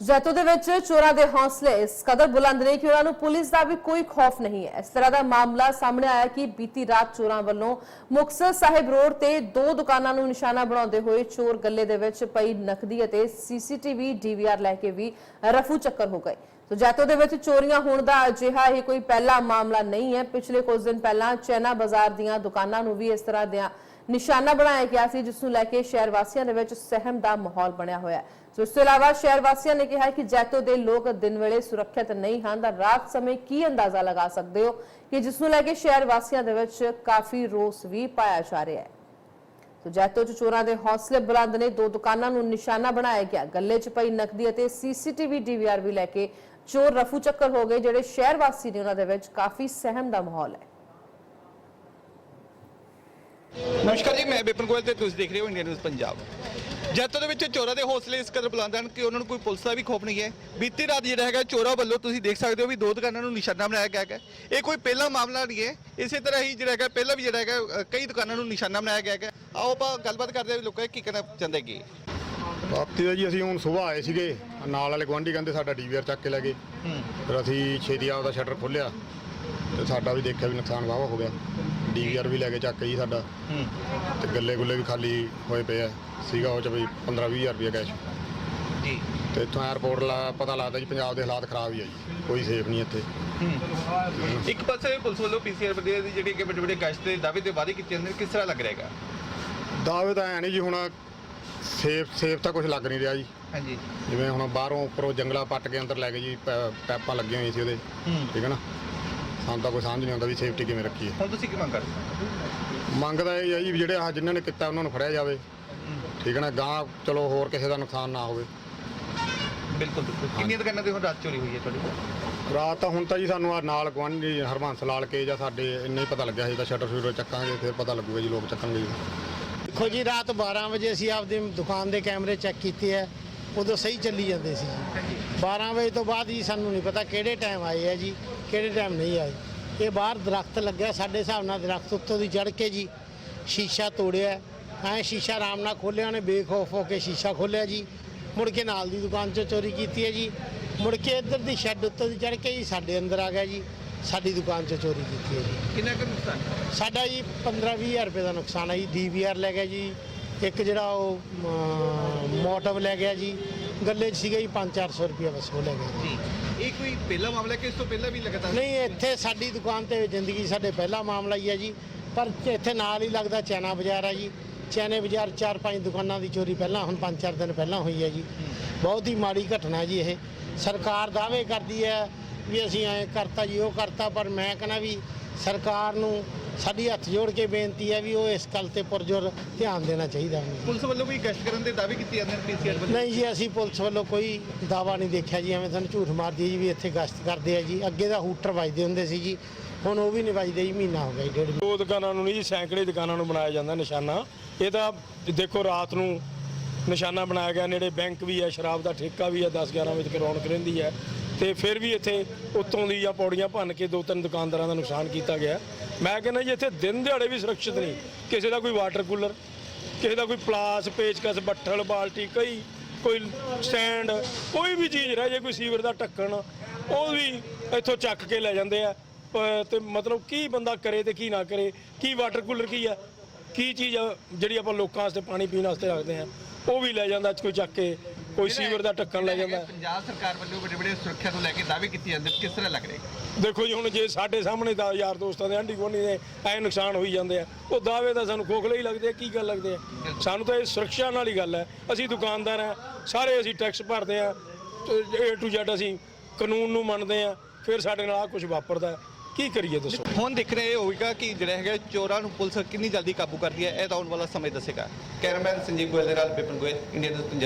ਜ਼ੈਤੋ ਦੇ ਵਿੱਚ ਚੋਰਾਂ ਦੇ ਹੌਸਲੇ ਇਸ ਕਦਰ ਬੁਲੰਦ ਨੇ ਕਿ ਉਹਨਾਂ ਨੂੰ ਪੁਲਿਸ ਦਾ ਵੀ ਕੋਈ ਖੌਫ ਨਹੀਂ ਹੈ। ਇਸ ਤਰ੍ਹਾਂ ਦਾ ਮਾਮਲਾ ਸਾਹਮਣੇ ਆਇਆ ਕਿ ਬੀਤੀ ਰਾਤ ਚੋਰਾਂ ਵੱਲੋਂ ਮੁਕਤਸਰ ਸਾਹਿਬ ਰੋਡ ਤੇ ਦੋ ਦੁਕਾਨਾਂ ਨੂੰ ਨਿਸ਼ਾਨਾ ਬਣਾਉਂਦੇ ਹੋਏ ਚੋਰ ਗੱਲੇ ਦੇ ਵਿੱਚ ਪਈ ਨਕਦੀ ਅਤੇ ਸੀਸੀਟੀਵੀ ਡੀਵੀਆਰ ਲੈ ਕੇ ਵੀ ਰਫੂ ਚੱਕਰ ਹੋ ਗਏ। ਸੋ ਜੈਤੋ ਦੇ ਵਿੱਚ ਚੋਰੀਆਂ ਹੋਣ ਦਾ ਅਜਿਹਾ ਇਹ ਕੋਈ ਪਹਿਲਾ ਮਾਮਲਾ ਨਹੀਂ ਹੈ। ਪਿਛਲੇ ਕੁਝ ਦਿਨ ਪਹਿਲਾਂ ਚੈਨਾ ਬਾਜ਼ਾਰ ਦੀਆਂ ਦੁਕਾਨਾਂ ਨੂੰ ਵੀ ਇਸ ਤਰ੍ਹਾਂ ਦੀਆਂ ਨਿਸ਼ਾਨਾ ਬਣਾਇਆ ਗਿਆ ਸੀ ਜਿਸ ਨੂੰ ਲੈ ਕੇ ਸ਼ਹਿਰ ਵਾਸੀਆਂ ਦੇ ਵਿੱਚ ਸਹਿਮ ਦਾ ਮਾਹੌਲ ਬਣਿਆ ਹੋਇਆ ਹੈ। ਸੋ ਇਸ ਤੋਂ ਇਲਾਵਾ ਸ਼ਹਿਰ ਵਾਸੀਆਂ ਨੇ ਕਿਹਾ ਕਿ ਜੈਤੋ ਦੇ ਲੋਕ ਦਿਨ ਵੇਲੇ ਸੁਰੱਖਿਅਤ ਨਹੀਂ ਹਨ ਤਾਂ ਰਾਤ ਸਮੇਂ ਕੀ ਅੰਦਾਜ਼ਾ ਲਗਾ ਸਕਦੇ ਹੋ ਕਿ ਜਿਸ ਨੂੰ ਲੈ ਕੇ ਸ਼ਹਿਰ ਵਾਸੀਆਂ ਦੇ ਵਿੱਚ ਕਾਫੀ ਰੋਸ ਵੀ ਪਾਇਆ ਜਾ ਰਿਹਾ ਹੈ। ਸੋ ਜੈਤੋ ਚ ਚੋਰਾਂ ਦੇ ਹੌਸਲੇ ਬੁਲੰਦ ਨੇ ਦੋ ਦੁਕਾਨਾਂ ਨੂੰ ਨਿਸ਼ਾਨਾ ਬਣਾਇਆ ਗਿਆ। ਗੱਲੇ 'ਚ ਪਈ ਨਕਦੀ ਅਤੇ ਸੀਸੀਟੀਵੀ ਡੀਵੀਆਰ ਵੀ ਲੈ ਕੇ ਚੋਰ ਰਫੂ ਚੱਕਰ ਹੋ ਗਏ, ਜਿਹੜੇ ਸ਼ਹਿਰ ਵਾਸੀ ਨੇ ਉਹਨਾਂ ਦੇ ਵਿੱਚ ਕਾਫੀ ਸਹਿਮ ਦਾ ਮਾਹੌਲ ਹੈ। ਨਮਸਕਾਰ ਜੀ ਮੈਂ ਬਿਪਨ ਗੋਇਲ ਤੇ ਤੁਸੀਂ ਦੇਖ ਰਹੇ ਹੋ ਇੰਡੀਅਨ ਨਿਊਜ਼ ਪੰਜਾਬ। ਜੈਤੋ ਦੇ ਵਿੱਚ ਚੋਰਾਂ ਦੇ ਹੌਸਲੇ ਇਸ ਕਦਰ ਬੁਲੰਦ ਹਨ ਕਿ ਉਹਨਾਂ ਨੂੰ ਕੋਈ ਪੁਲਿਸ ਦਾ ਵੀ ਖੌਫ ਨਹੀਂ ਹੈ। ਬੀਤੀ ਰਾਤ ਜਿਹੜਾ ਹੈਗਾ ਚੋਰਾਂ ਵੱਲੋਂ ਤੁਸੀਂ ਦੇਖ ਸਕਦੇ ਹੋ ਵੀ ਦੋ ਦੁਕਾਨਾਂ ਨੂੰ ਨਿਸ਼ਾਨਾ ਬਣਾਇਆ ਗਿਆ ਹੈ ਇਹ ਕੋਈ ਪਹਿਲਾ ਮਾਮਲਾ ਨਹੀਂ ਹੈ। ਇਸੇ ਤਰ੍ਹਾਂ ਹੀ ਜਿਹੜਾ ਹੈਗਾ ਪਹਿਲਾਂ ਵੀ ਜਿਹੜਾ ਹੈਗਾ ਅ, ਕਈ ਦੁਕਾਨਾਂ ਨੂੰ ਨਿਸ਼ਾਨਾ ਬਣਾਇਆ ਗਿਆ ਹੈ ਆਓ ਆਪਾਂ ਗੱਲਬਾਤ ਕਰਦੇ ਹਾਂ ਵੀ ਲੋਕਾਂ ਕੀ ਕਹਿਣਾ ਚਾਹੁੰਦੇ ਕੀ ਰਾਤੀ ਦਾ ਜੀ ਅਸੀਂ ਹੁਣ ਸਵੇਰ ਆਏ ਸੀਗੇ ਨਾਲ ਵਾਲੇ ਗੁਆਂਢੀ ਕਹਿੰਦੇ ਸਾਡਾ ਡੀਵੀਆਰ ਚੱਕ ਕੇ ਲੈ ਗਏ। ਫਿਰ ਅਸੀਂ ਛੇਤੀ ਆਪਦਾ ਸ਼ਟਰ ਖੋਲ੍ਹਿਆ। ਤੇ ਸਾਡਾ ਵੀ ਦੇਖਿਆ ਵੀ ਨੁਕਸਾਨ ਵਾਵਾ ਹੋ ਗਿਆ। ਡੀਵੀਆਰ ਵੀ ਲੈ ਕੇ ਚੱਕ ਜੀ ਸਾਡਾ। ਤੇ ਗੱਲੇ ਗੁੱਲੇ ਵੀ ਖਾਲੀ ਹੋਏ ਪਏ ਆ। ਸੀਗਾ ਉਹ ਚ ਵੀ 15 20000 ਰੁਪਏ ਕੈਸ਼ ਜੀ। ਤੇ ਇੱਥੋਂ 에어ਪੋਰਟ ਲਾ ਪਤਾ ਲੱਗਦਾ ਜੀ ਪੰਜਾਬ ਦੇ ਹਾਲਾਤ ਖਰਾਬ ਹੀ ਆ ਜੀ। ਕੋਈ ਸੇਫ ਨਹੀਂ ਇੱਥੇ। ਇੱਕ ਪਾਸੇ ਪੁਲਿਸ ਵੱਲੋਂ ਪੀਸੀਆਰ ਬੰਦੇ ਦੀ ਜਿਹੜੀ ਕਿ ਵੱਡੇ ਵੱਡੇ ਗਸ਼ਤ ਦੇ ਦਾਅਵੇ ਤੇ ਵਾਅਦੇ ਕੀਤੇ ਜਾਂਦੇ ਨੇ ਕਿਸ ਤਰ੍ਹਾਂ ਲੱਗ ਰਿਹਾ ਹੈਗਾ? ਦਾਅਵੇ ਤਾਂ ਐ ਨਹੀਂ ਜੀ ਹੁਣ ਸੇਫ ਸੇਫ ਤਾਂ ਕੁਝ ਲੱਗ ਨਹੀਂ ਰਿਹਾ ਜੀ। ਹਾਂਜੀ। ਜਿਵੇਂ ਹੁਣ ਬਾਹਰੋਂ ਉੱਪਰੋਂ ਜੰਗਲਾ ਪੱਟ ਕੇ ਅੰਦਰ ਲੈ ਗਏ ਜੀ ਪੈ- ਪੈਪਾਂ ਲੱਗੀਆਂ ਹੋਈਆਂ ਸੀ ਉਹਦੇ। ਠੀਕ ਹੈ ਨਾ? ਸਾਨੂੰ ਤਾਂ ਕੋਈ ਸਮਝ ਨਹੀਂ ਆਉਂਦਾ ਵੀ ਸੇਫਟੀ ਕਿਵੇਂ ਰੱਖੀਏ ਹੁਣ ਤੁਸੀਂ ਕੀ ਮੰਗ ਕਰਦੇ ਮੰਗਦਾ ਇਹ ਹੈ ਜੀ ਵੀ ਜਿਹੜੇ ਆ ਜਿਨ੍ਹਾਂ ਨੇ ਕੀਤਾ ਉਹਨਾਂ ਨੂੰ ਫੜਿਆ ਜਾਵੇ। ਠੀਕ ਹੈ ਨਾ? ਗਾਂ ਚਲੋ ਹੋਰ ਕਿਸੇ ਦਾ ਨੁਕਸਾਨ ਨਾ ਹੋਵੇ। ਬਿਲਕੁਲ ਬਿਲਕੁਲ। ਕਿੰਨੀਆਂ ਦੁਕਾਨਾਂ ਤੇ ਹੁਣ ਰਾਤ ਚੋਰੀ ਹੋਈ ਹੈ ਤੁਹਾਡੀ? ਰਾਤ ਤਾਂ ਹੁਣ ਤਾਂ ਜੀ ਸਾਨੂੰ ਆ ਨਾਲ ਗੁਆਂਢੀ ਹਰਬੰਸ ਲਾਲ ਕੇ ਜਾਂ ਸਾਡੇ ਇੰਨੇ ਹੀ ਪਤਾ ਲੱਗਿਆ ਸੀ ਤਾਂ ਸ਼ਟਰ ਸ਼ੂਟਰ ਚੱਕਾਂਗੇ ਫਿਰ ਪਤਾ ਲੱਗੂਗਾ ਜੀ ਲੋਕ ਚੱਕਣਗੇ ਜੀ। ਦੇਖੋ ਜੀ ਰਾਤ 12 ਵਜੇ ਅਸੀਂ ਆਪਦੀ ਦੁਕਾਨ ਦੇ ਕੈਮਰੇ ਚੈੱਕ ਕੀਤੇ ਹੈ ਉਦੋਂ ਸਹੀ ਚੱਲੀ ਜਾਂਦੇ ਸੀ ਜੀ। 12 ਵਜੇ ਤੋਂ ਬਾਅਦ ਜੀ ਸਾਨੂੰ ਨਹੀਂ ਪਤਾ ਕਿਹੜੇ ਟਾਈਮ ਆਏ ਆ ਜੀ। ਕਿਹੜੇ ਟਾਈਮ ਨਹੀਂ ਆਏ। ਇਹ ਬਾਹਰ ਦਰਖਤ ਲੱਗਿਆ ਸਾਡੇ ਹਿਸਾਬ ਨਾਲ ਦਰਖਤ ਉੱਤੋਂ ਦੀ ਚੜ ਕੇ ਜੀ ਸ਼ੀਸ਼ਾ ਤੋੜਿਆ। ਐ ਸ਼ੀਸ਼ਾ ਆਰਾਮ ਨਾਲ ਖੋਲ੍ਹਿਆ ਉਹਨੇ ਬੇਖੌਫ ਹੋ ਕੇ ਸ਼ੀਸ਼ਾ ਖੋਲ੍ਹਿਆ ਜੀ। ਮੁੜ ਕੇ ਨਾਲ ਦੀ ਦੁਕਾਨ 'ਚੋਂ ਚੋਰੀ ਕੀਤੀ ਹੈ ਜੀ। ਮੁੜ ਕੇ ਇੱਧਰ ਦੀ ਸ਼ੈੱਡ ਉੱਤੋਂ ਦੀ ਚੜ ਕੇ ਜੀ ਸਾਡੇ ਅੰਦਰ ਆ ਗਿਆ ਜੀ। ਸਾਡੀ ਦੁਕਾਨ 'ਚੋਂ ਚੋਰੀ ਕੀਤੀ ਹੈ ਜੀ। ਕਿੰਨਾ ਕੁ ਨੁਕਸਾਨ? ਸਾਡਾ ਜੀ 15-20000 ਰੁਪਏ ਦਾ ਨੁਕਸਾਨ ਹੈ ਜੀ। ਡੀਵੀਆਰ ਲੈ ਗਿਆ ਜੀ। ਇੱਕ ਜਿਹੜਾ ਉਹ ਮੋਟਵ ਲੈ ਗਿਆ ਜੀ। ਗੱਲੇ 'ਚ ਸੀਗਾ ਜੀ 5-400 ਰੁਪਏ ਬਸ ਉਹ ਲੈ ਗਿਆ ਜੀ। ਇਹ ਕੋਈ ਪਹਿਲਾ ਮਾਮਲਾ ਕਿ ਇਸ ਤੋਂ ਪਹਿਲਾਂ ਵੀ ਲਗਾਤਾਰ ਨਹੀਂ ਇੱਥੇ ਸਾਡੀ ਦੁਕਾਨ ਤੇ ਜ਼ਿੰਦਗੀ ਸਾਡੇ ਪਹਿਲਾ ਮਾਮਲਾ ਹੀ ਹੈ ਜੀ। ਪਰ ਇੱਥੇ ਨਾਲ ਹੀ ਲੱਗਦਾ ਚੈਨਾ ਬਾਜ਼ਾਰ ਹੈ ਜੀ। ਚੈਨੇ ਬਾਜ਼ਾਰ ਚਾਰ ਪੰਜ ਦੁਕਾਨਾਂ ਦੀ ਚੋਰੀ ਪਹਿਲਾਂ ਹੁਣ ਪੰਜ ਚਾਰ ਦਿਨ ਪਹਿਲਾਂ ਹੋਈ ਹੈ ਜੀ। ਬਹੁਤ ਹੀ ਮਾੜੀ ਘਟਨਾ ਜੀ ਇਹ। ਸਰਕਾਰ ਦਾਅਵੇ ਕਰਦੀ ਹੈ ਵੀ ਅਸੀਂ ਐਂ ਕਰਤਾ ਜੀ ਉਹ ਕਰਤਾ ਪਰ ਮੈਂ ਕਹਿੰਦਾ ਵੀ ਸਰਕਾਰ ਨੂੰ ਸਾਡੀ ਹੱਥ ਜੋੜ ਕੇ ਬੇਨਤੀ ਹੈ ਵੀ ਉਹ ਇਸ ਗੱਲ ਤੇ ਪੁਰਜੋਰ ਧਿਆਨ ਦੇਣਾ ਚਾਹੀਦਾ ਉਹਨੂੰ ਪੁਲਿਸ ਵੱਲੋਂ ਵੀ ਗਸ਼ਤ ਕਰਨ ਦੇ ਦਾਅਵੇ ਕੀਤੇ ਜਾਂਦੇ ਨੇ ਪੀਸੀਆਰ ਵੱਲੋਂ? ਨਹੀਂ ਜੀ ਅਸੀਂ ਪੁਲਿਸ ਵੱਲੋਂ ਕੋਈ ਦਾਵਾ ਨਹੀਂ ਦੇਖਿਆ ਜੀ ਐਵੇਂ ਤੁਹਾਨੂੰ ਝੂਠ ਮਾਰਦੀ ਹੈ ਜੀ ਵੀ ਇੱਥੇ ਗਸ਼ਤ ਕਰਦੇ ਆ ਜੀ। ਅੱਗੇ ਦਾ ਹੂਟਰ ਵੱਜਦੇ ਹੁੰਦੇ ਸੀ ਜੀ ਹੁਣ ਉਹ ਵੀ ਨਹੀਂ ਵੱਜਦੇ ਜੀ ਮਹੀਨਾ ਹੋ ਗਿਆ ਜੀ ਡੇਢ ਮਹੀਨਾ। ਦੋ ਦੁਕਾਨਾਂ ਨੂੰ ਨਹੀਂ ਜੀ ਸੈਂਕੜੇ ਦੁਕਾਨਾਂ ਨੂੰ ਬਣਾਇਆ ਜਾਂਦਾ ਨਿਸ਼ਾਨਾ। ਇਹ ਤਾਂ ਦੇਖੋ ਰਾਤ ਨੂੰ ਨਿਸ਼ਾਨਾ ਬਣਾਇਆ ਗਿਆ, ਨੇੜੇ ਬੈਂਕ ਵੀ ਹੈ, ਸ਼ਰਾਬ ਦਾ ਠੇਕਾ ਵੀ ਹੈ 10 11 ਵਜੇ ਤੱਕ ਰੌਣਕ ਰਹਿੰਦੀ ਹੈ। ਤੇ ਫਿਰ ਵੀ ਇੱਥੇ ਉੱਤੋਂ ਦੀ ਜਾਂ ਪੌੜੀਆਂ ਭੰਨ ਕੇ ਦੋ ਤਿੰਨ ਦੁਕਾਨਦਾਰਾਂ ਦਾ ਨੁਕਸਾਨ ਕੀਤਾ ਗਿਆ। ਮੈਂ ਕਹਿੰਦਾ ਜੀ, ਇੱਥੇ ਦਿਨ ਦਿਹਾੜੇ ਵੀ ਸੁਰੱਖਿਅਤ ਨਹੀਂ। ਕਿਸੇ ਦਾ ਕੋਈ ਵਾਟਰ ਕੂਲਰ, ਕਿਸੇ ਦਾ ਕੋਈ ਪਲਾਸ, ਪੇਚਕਸ, ਬੱਠਲ, ਬਾਲਟੀ, ਕਈ, ਕੋਈ ਸਟੈਂਡ, ਕੋਈ ਵੀ ਚੀਜ਼ ਰਹਿ ਜੇ, ਕੋਈ ਸੀਵਰ ਦਾ ਢੱਕਣ, ਉਹ ਵੀ ਇੱਥੋਂ ਚੱਕ ਕੇ ਲੈ ਜਾਂਦੇ ਆ। ਪ- ਤੇ ਮਤਲਬ ਕੀ ਬੰਦਾ ਕਰੇ ਤੇ ਕੀ ਨਾ ਕਰੇ, ਕੀ ਵਾਟਰ ਕੂਲਰ ਕੀ ਆ? ਕੀ ਚੀਜ਼ ਆ ਜਿਹੜੀ ਆਪਾਂ ਲੋਕਾਂ ਵਾਸਤੇ ਪਾਣੀ ਪੀਣ ਵਾਸਤੇ ਰੱਖਦੇ ਆ? ਉਹ ਵੀ ਲੈ ਜਾਂਦਾ ਕੋਈ ਚੱਕ ਕੇ ਕੋਈ ਸੀਵਰ ਦਾ ਢੱਕਣ ਲੈ ਜਾਂਦਾ। ਪੰਜਾਬ ਸਰਕਾਰ ਵੱਲੋਂ ਵੱਡੇ ਵੱਡੇ ਸੁਰੱਖਿਆ ਨੂੰ ਲੈ ਕੇ ਦਾਅਵੇ ਕੀਤੇ ਜਾਂਦੇ। ਕਿਸ ਤਰ੍ਹਾਂ ਲੱਗ ਰਿਹਾ? ਦੇਖੋ ਜੀ ਹੁਣ ਜੇ ਸਾਡੇ ਸਾਹਮਣੇ ਦਾ ਯਾਰ ਦੋਸਤਾਂ ਦੇ ਆਂਢੀ ਗੁਆਂਢੀ ਦੇ ਐ ਨੁਕਸਾਨ ਹੋਈ ਜਾਂਦੇ ਆ। ਉਹ ਦਾਅਵੇ ਤਾਂ ਸਾਨੂੰ ਖੋਖਲੇ ਹੀ ਲੱਗਦੇ ਆ ਕੀ ਗੱਲ ਲੱਗਦੇ ਆ? ਸਾਨੂੰ ਤਾਂ ਇਹ ਸੁਰੱਖਿਆ ਨਾਲ ਹੀ ਗੱਲ ਹੈ। ਅਸੀਂ ਦੁਕਾਨਦਾਰ ਆ ਸਾਰੇ ਅਸੀਂ ਟੈਕਸ ਭਰਦੇ ਆ ਏ ਟੂ ਜ਼ੈਡ ਅਸੀਂ ਕਾਨੂੰਨ ਨੂੰ ਮੰਨਦੇ ਆ ਫਿਰ ਸਾਡੇ ਨਾਲ ਆ ਕੁਝ ਵਾਪਰਦਾ। ਕੀ ਕਰੀਏ ਦੱਸੋ? ਹੁਣ ਦੇਖਣਾ ਇਹ ਹੋਵੇਗਾ ਕਿ ਜਿਹੜਾ ਹੈਗਾ ਚੋਰਾਂ ਨੂੰ ਪੁਲਿਸ ਕਿੰਨੀ ਜਲਦੀ ਕਾਬੂ ਕਰਦੀ ਹੈ? ਇਹ ਤਾਂ ਆਉਣ ਵਾਲਾ ਸਮੇਂ ਦੱਸੇਗਾ। ਕੈਮਰਾਮੈਨ ਸੰਜੀਵ ਗੋਇਲ ਦੇ ਨਾਲ ਬਿਪਨ ਗੋਇਲ, ਇੰਡੀਆ ਨਿਊਜ਼, ਪੰਜਾਬ।